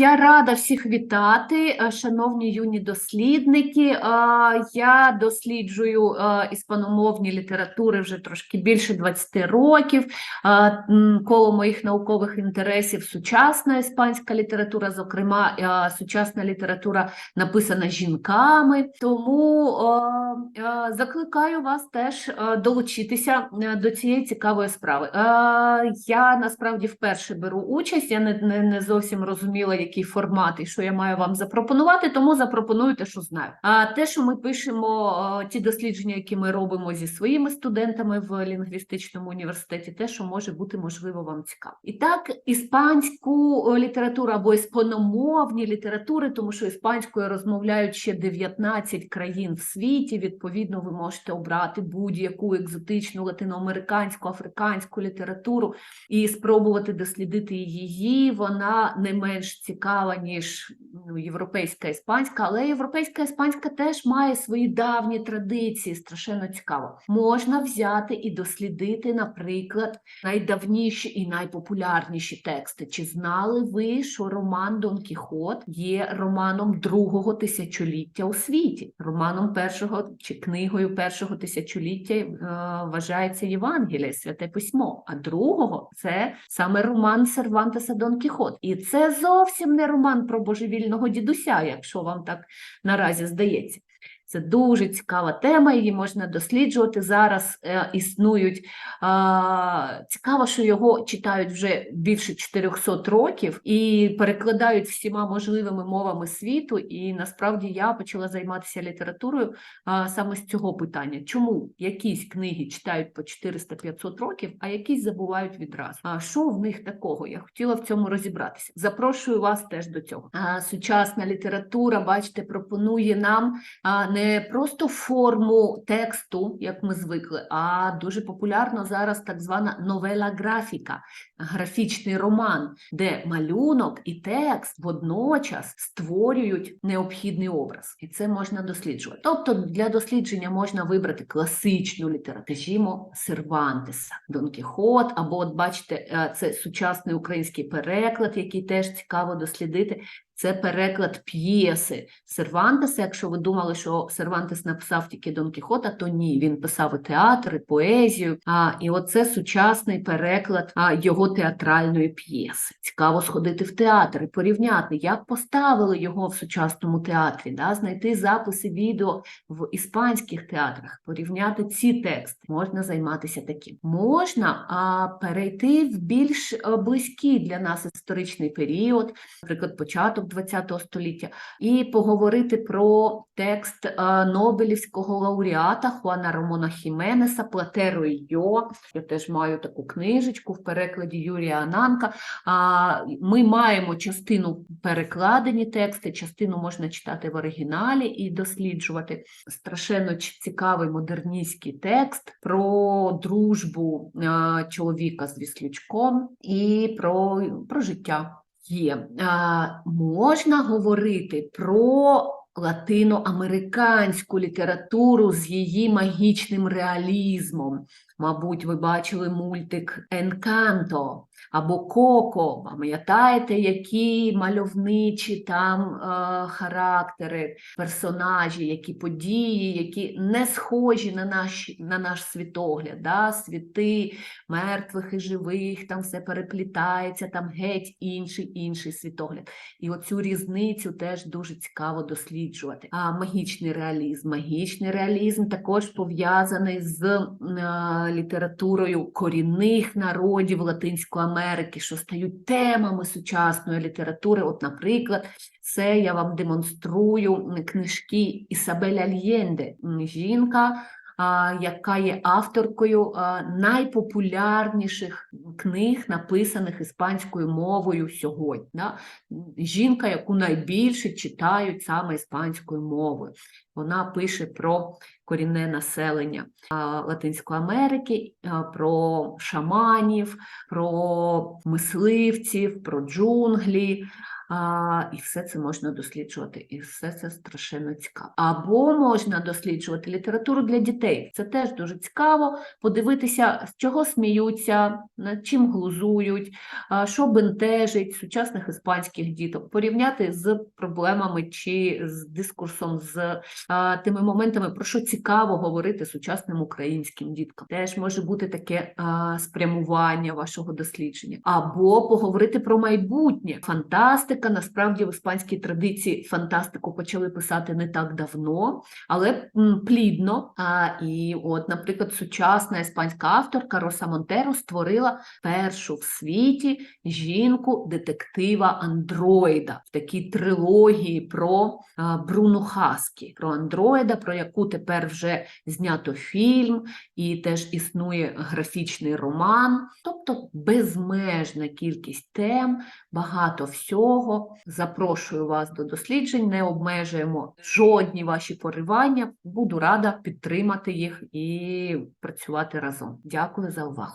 Я рада всіх вітати, е, шановні юні дослідники. Е, Я досліджую е, іспаномовні літератури вже трошки більше 20 років. Коло моїх наукових інтересів сучасна іспанська література, зокрема, сучасна література написана жінками. Тому закликаю вас теж долучитися до цієї цікавої справи. Я насправді вперше беру участь. Я не, не, не зовсім розуміла, який формат і що я маю вам запропонувати, тому запропоную те, що знаю. А те, що ми пишемо, ті дослідження, які ми робимо зі своїми студентами в лінгвістичному університеті, те, що може бути можливо вам цікаво. І так, іспанську літературу або іспаномовні літератури, тому що іспанською розмовляють ще 19 країн в світі. Відповідно, ви можете обрати будь-яку екзотичну латиноамериканську, африканську літературу і спробувати дослідити її. Вона не менш цікава, ніж ну, європейська іспанська, але європейська іспанська теж має свої давні традиції, страшенно цікаво. Можна взяти і дослідити, наприклад, найдавніші і найпопулярніші тексти. Чи знали ви, що роман Дон Кіхот є романом другого тисячоліття у світі? Романом першого чи книгою першого тисячоліття е, вважається Євангеліє, святе письмо, а другого це саме роман Сервантеса Дон Кіхот. І це зовсім не роман про божевільного дідуся, якщо вам так наразі здається. Це дуже цікава тема, її можна досліджувати. Зараз е, існують. Е, цікаво, що його читають вже більше 400 років і перекладають всіма можливими мовами світу. І насправді я почала займатися літературою е, саме з цього питання. Чому якісь книги читають по 400-500 років, а якісь забувають відразу? А що в них такого? Я хотіла в цьому розібратися. Запрошую вас теж до цього. А, сучасна література, бачите, пропонує нам а, не просто форму тексту, як ми звикли, а дуже популярно зараз так звана новела графіка, графічний роман, де малюнок і текст водночас створюють необхідний образ, і це можна досліджувати. Тобто для дослідження можна вибрати класичну літературу, скажімо, Сервантеса, Дон Кіхот, або от бачите, е, це сучасний український переклад, який теж цікаво дослідити. Це переклад п'єси Сервантеса. Якщо ви думали, що Сервантес написав тільки Дон Кіхота, то ні, він писав і театр, і поезію. А, і оце сучасний переклад а, його театральної п'єси. Цікаво сходити в театр і порівняти, як поставили його в сучасному театрі, да? знайти записи відео в іспанських театрах, порівняти ці тексти. Можна займатися таким. Можна а, перейти в більш близький для нас історичний період, наприклад, початок ХХ століття, і поговорити про текст е, Нобелівського лауреата Хуана Ромона Хіменеса Платеро Йо. Я теж маю таку книжечку в перекладі Юрія Ананка. Ми маємо частину перекладені тексти, частину можна читати в оригіналі і досліджувати. Страшенно цікавий модерністський текст про дружбу е, чоловіка з віслючком і про, про життя є. Можна говорити про латиноамериканську літературу з її магічним реалізмом. Мабуть, ви бачили мультик Енканто або Коко. Пам'ятаєте, які мальовничі там е, характери, персонажі, які події, які не схожі на наш, на наш світогляд, да? світи мертвих і живих, там все переплітається, там геть інший інший світогляд. І оцю різницю теж дуже цікаво досліджувати. А магічний реалізм. Магічний реалізм також пов'язаний з е, літературою корінних народів Латинської Америки, що стають темами сучасної літератури. От, наприклад, це я вам демонструю книжки Ісабеля Альєнде, жінка яка є авторкою найпопулярніших книг, написаних іспанською мовою сьогодні. Жінка, яку найбільше читають саме іспанською мовою. Вона пише про корінне населення Латинської Америки, про шаманів, про мисливців, про джунглі. А, і все це можна досліджувати, і все це страшенно цікаво. Або можна досліджувати літературу для дітей. Це теж дуже цікаво. Подивитися, з чого сміються, над чим глузують, що бентежить сучасних іспанських діток, порівняти з проблемами чи з дискурсом, з а, тими моментами, про що цікаво говорити сучасним українським діткам. Теж може бути таке а, спрямування вашого дослідження, або поговорити про майбутнє. Фантастика насправді в іспанській традиції фантастику почали писати не так давно, але плідно. А, і от, наприклад, сучасна іспанська авторка Роса Монтеро створила першу в світі жінку детектива андроїда в такій трилогії про а, Бруну Хаскі, про андроїда, про яку тепер вже знято фільм, і теж існує графічний роман, тобто безмежна кількість тем, багато всього. Запрошую вас до досліджень, не обмежуємо жодні ваші поривання. Буду рада підтримати їх і працювати разом. Дякую за увагу.